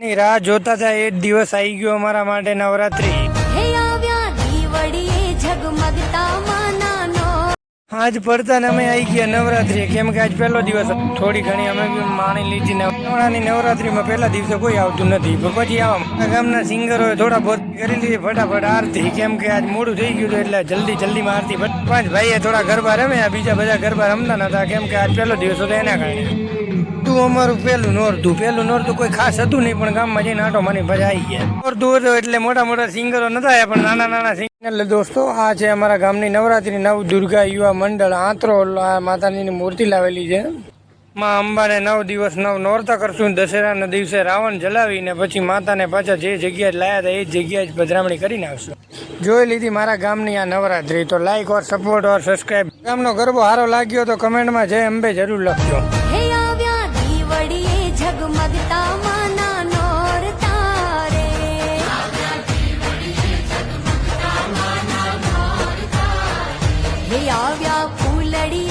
ની રાહ જોતા હતા એ જ દિવસ આવી ગયો અમારા માટે નવરાત્રી. આજ પડતા અમે આવી ગયા નવરાત્રી કેમ કે આજ પહેલો દિવસ થોડી ઘણી અમે માણી લીધી નવરાની નવરાત્રીમાં પહેલા દિવસે કોઈ આવતું નથી. પણ પછી આવા ગામના સિંગરોએ થોડા બહુ કરી લીધી. ફટાફટ આરતી. કેમ કે આજ મોડું થઈ ગયું એટલે જલ્દી જલ્દીમાં આરતી પાંચ ભાઈએ થોડા ગરબા રમ્યા. બીજા બધા ગરબા રમતા નતા. કેમ કે આજ પહેલો દિવસ હતો એના કારણે. તું અમારું પેલું નોરતું. પેલું નોરતું કોઈ ખાસ હતું નહીં, પણ ગામમાં જઈને આટો માની પછી આવી ગયા. નોરતું હતું એટલે મોટા મોટા સિંગરો નતા પણ નાના નાના એટલે દોસ્તો, આ છે અમારા ગામની નવરાત્રી, નવ દુર્ગા યુવા મંડળ, આંતરો, આ માતાજીની મૂર્તિ લાવેલી છે. માં અંબાને નવ દિવસ નવ નોરતા કરશું, દશેરાના દિવસે રાવણ જલાવીને પછી માતાને પાછા જે જગ્યાએ લાયા હતા, એ જગ્યાએ જ પધરામણી કરીને આવશું. જોઈ લીધી મારા ગામની આ નવરાત્રી, તો like or support or subscribe ગામનો ગરબો સારો લાગ્યો તો કમેન્ટમાં જય અંબે જરૂર લખજો. હે யாவ்யா பூலடியே.